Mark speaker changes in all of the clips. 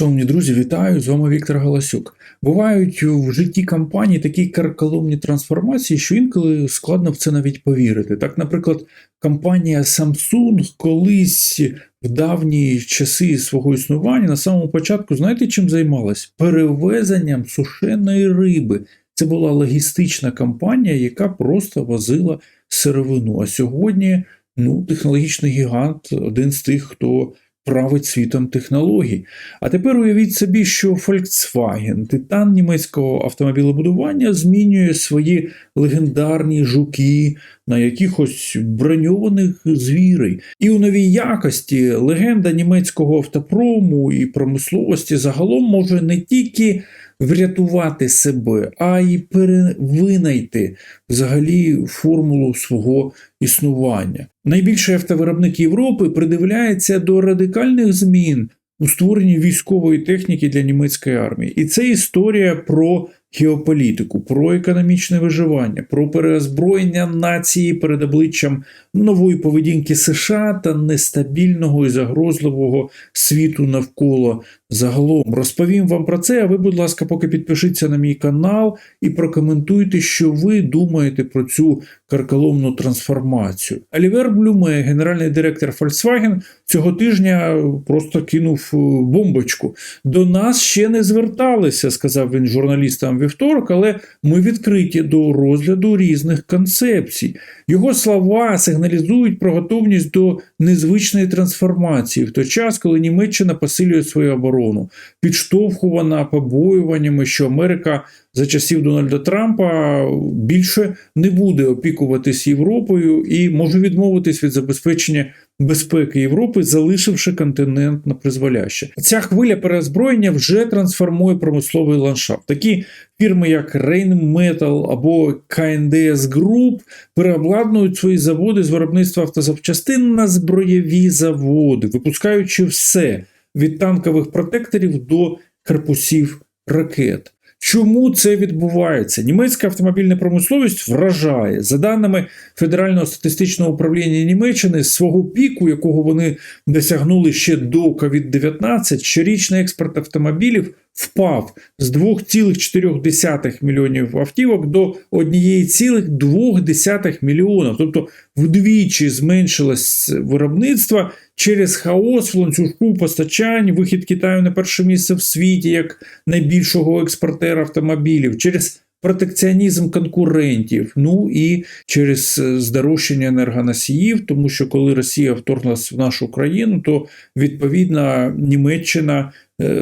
Speaker 1: Шановні друзі, вітаю! З вами Віктор Галасюк. Бувають в житті компаній такі карколомні трансформації, що інколи складно в це навіть повірити. Так, наприклад, компанія Samsung колись в давні часи свого існування на самому початку, знаєте, чим займалась? Перевезенням сушеної риби. Це була логістична компанія, яка просто возила сировину. А сьогодні ну, технологічний гігант один з тих, хто править світом технологій. А тепер уявіть собі, що Volkswagen, титан німецького автомобілебудування, змінює свої легендарні жуки на якихось броньованих звірей. І у новій якості легенда німецького автопрому і промисловості загалом може не тільки врятувати себе, а й перевинайти взагалі формулу свого існування. Найбільший автовиробник Європи придивляється до радикальних змін у створенні військової техніки для німецької армії. І це історія про геополітику, про економічне виживання, про переозброєння нації перед обличчям нової поведінки США та нестабільного і загрозливого світу навколо загалом. Розповім вам про це. А ви, будь ласка, поки підпишіться на мій канал і прокоментуйте, що ви думаєте про цю карколомну трансформацію. Олівер Блюме, генеральний директор Volkswagen, цього тижня просто кинув бомбочку. До нас ще не зверталися, сказав він журналістам вівторок, але ми відкриті до розгляду різних концепцій. Його слова сигналізують про готовність до незвичної трансформації в той час, коли Німеччина посилює свою оборону, підштовхувана побоюваннями, що Америка за часів Дональда Трампа більше не буде опікуватись Європою і може відмовитись від забезпечення безпеки Європи, залишивши континент на призволяще. Ця хвиля переозброєння вже трансформує промисловий ландшафт. Такі фірми, як Rheinmetall або KNDS Group, переобладнують свої заводи з виробництва автозапчастин на зброєві заводи, випускаючи все від танкових протекторів до корпусів ракет. Чому це відбувається? Німецька автомобільна промисловість вражає за даними Федерального статистичного управління Німеччини свого піку, якого вони досягнули ще до COVID-19, щорічний експорт автомобілів впав з 2,4 мільйонів автівок до 1,2 мільйона. Тобто вдвічі зменшилось виробництво через хаос в ланцюжку постачань, вихід Китаю на перше місце в світі як найбільшого експортера автомобілів, через протекціонізм конкурентів, ну і через здорожчання енергоносіїв, тому що коли Росія вторглася в нашу країну, то відповідно Німеччина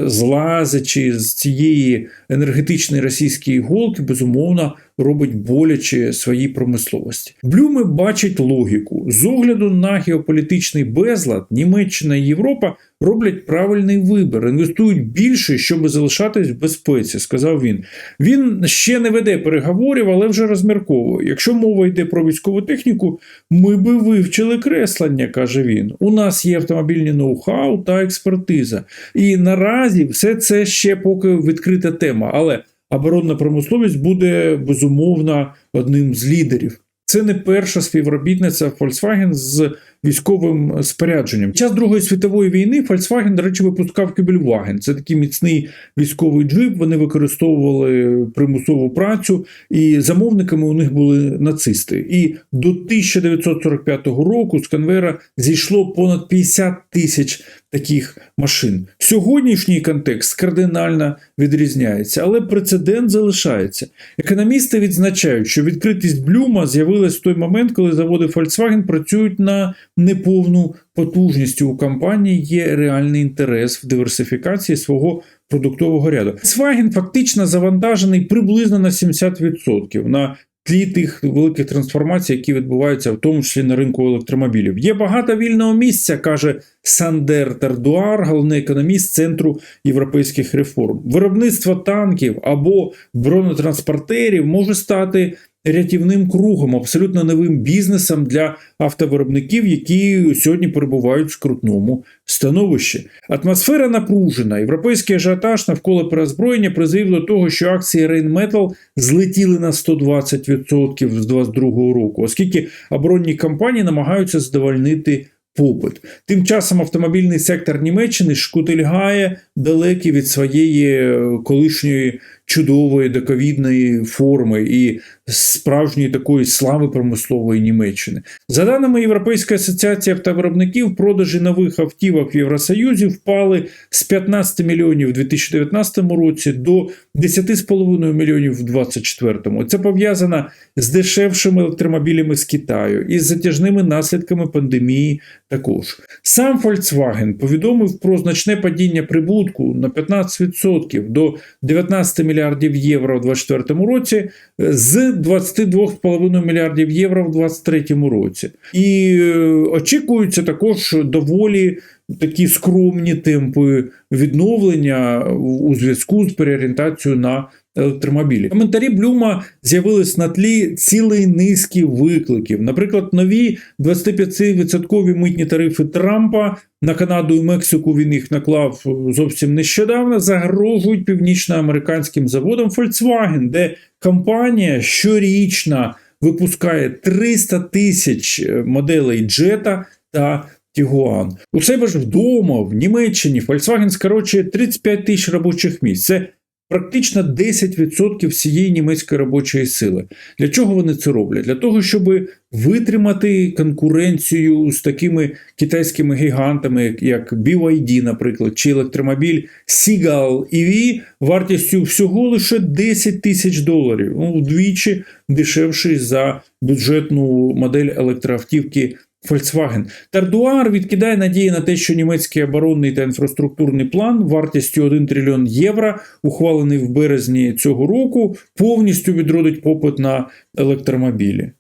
Speaker 1: злазячи з цієї енергетичної російської голки, безумовно робить боляче своїй промисловості. Блюми бачить логіку з огляду на геополітичний безлад, Німеччина і Європа роблять правильний вибір, інвестують більше, щоб залишатись в безпеці, сказав він. Він ще не веде переговорів, але вже розмірковує. Якщо мова йде про військову техніку, ми би вивчили креслення, каже він. У нас є автомобільні ноу-хау та експертиза. І наразі все це ще поки відкрита тема. Але оборонна промисловість буде безумовно одним з лідерів. Це не перша співробітниця Volkswagen з військовим спорядженням. Час Другої світової війни Volkswagen, до речі, випускав Кюбельваген. Це такий міцний військовий джип. Вони використовували примусову працю, і замовниками у них були нацисти. І до 1945 року з конвейера зійшло понад 50 тисяч таких машин. Сьогоднішній контекст кардинально відрізняється, але прецедент залишається. Економісти відзначають, що відкритість Блюма з'явилась в той момент, коли заводи Volkswagen працюють на неповну потужність. У компанії є реальний інтерес в диверсифікації свого продуктового ряду. Volkswagen фактично завантажений приблизно на 70% на тлі тих великих трансформацій, які відбуваються, в тому числі на ринку електромобілів. Є багато вільного місця, каже Сандер Тардуар, головний економіст Центру європейських реформ. Виробництво танків або бронетранспортерів може стати рятівним кругом, абсолютно новим бізнесом для автовиробників, які сьогодні перебувають в скрутному становищі. Атмосфера напружена. Європейський ажіотаж навколо перезброєння призвів до того, що акції Rheinmetall злетіли на 120% з 2022 року, оскільки оборонні компанії намагаються задовольнити попит. Тим часом автомобільний сектор Німеччини шкутильгає далекий від своєї е, колишньої чудової доковідної форми і справжньої такої слави промислової Німеччини. За даними Європейської асоціації автовиробників, продажі нових автівок в Євросоюзі впали з 15 мільйонів у 2019 році до 10,5 мільйонів в 2024. Це пов'язано з дешевшими електромобілями з Китаю і з затяжними наслідками пандемії також. Сам Volkswagen повідомив про значне падіння прибутку на 15% до 19 мільярдів євро у 2024 році з 22,5 мільярдів євро в 2023 році. І е, очікуються також доволі такі скромні темпи відновлення у зв'язку з переорієнтацією на електромобілі. Коментарі Блюма з'явились на тлі цілої низки викликів. Наприклад, нові 25% митні тарифи Трампа на Канаду і Мексику він їх наклав зовсім нещодавно. Загрожують північноамериканським заводам Volkswagen, де компанія щорічно випускає 300 тисяч моделей джета та Тігуан. У себе ж вдома, в Німеччині, Volkswagen скорочує 35 тисяч робочих місць. Це практично 10% всієї німецької робочої сили. Для чого вони це роблять? Для того, щоб витримати конкуренцію з такими китайськими гігантами, як BYD, наприклад, чи електромобіль Seagull EV вартістю всього лише 10 тисяч доларів, ну, вдвічі дешевший за бюджетну модель електроавтівки Volkswagen. Тардуар відкидає надії на те, що німецький оборонний та інфраструктурний план вартістю 1 трильйон євро, ухвалений в березні цього року, повністю відродить попит на електромобілі.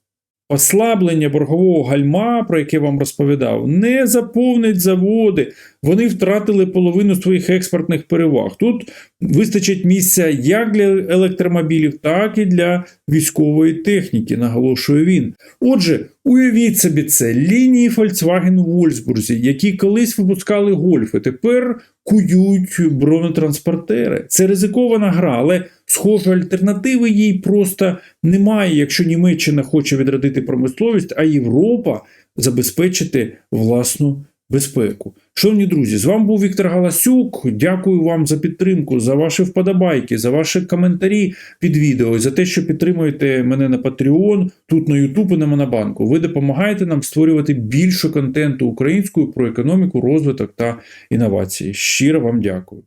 Speaker 1: Послаблення боргового гальма, про яке вам розповідав, не заповнить заводи. Вони втратили половину своїх експортних переваг. Тут вистачить місця як для електромобілів, так і для військової техніки, наголошує він. Отже, уявіть собі це лінії Volkswagen у Вольсбурзі, які колись випускали гольфи, тепер кують бронетранспортери. Це ризикована гра, але схоже, альтернативи їй просто немає, якщо Німеччина хоче відродити промисловість, а Європа забезпечити власну безпеку. Шановні друзі, з вами був Віктор Галасюк. Дякую вам за підтримку, за ваші вподобайки, за ваші коментарі під відео, за те, що підтримуєте мене на Patreon, тут на YouTube і на Монобанку. Ви допомагаєте нам створювати більше контенту українською про економіку, розвиток та інновації. Щиро вам дякую.